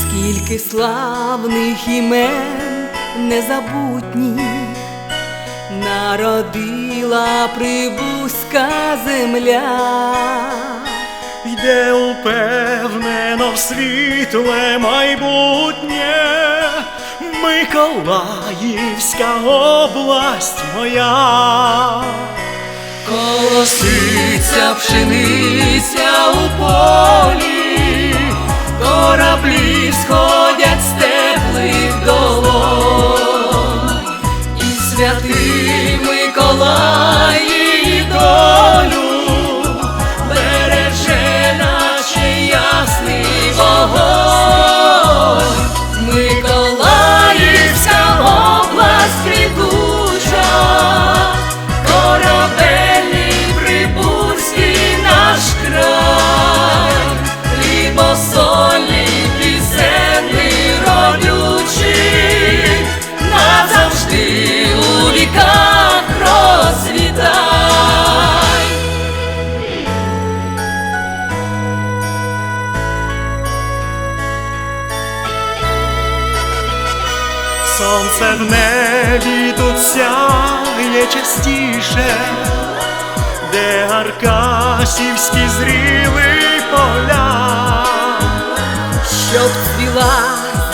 Скільки славних імен незабутніх народила прибузька земля. Йде упевнено в світле майбутнє, Миколаївська область моя. Колоситься пшениця у полі, кораблі сходять святий Миколаї долю Сонце в небі тут сяє частіше, де аркасівські зріли поля. щоб цвіла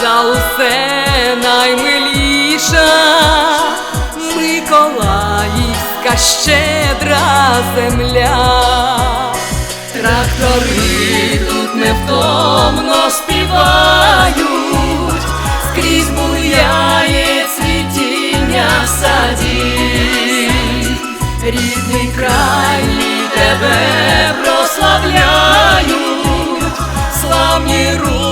за усе наймиліша, Миколаївська щедра земля, трактори тут невтомно співають, рідний край тебе прославляють, славні руки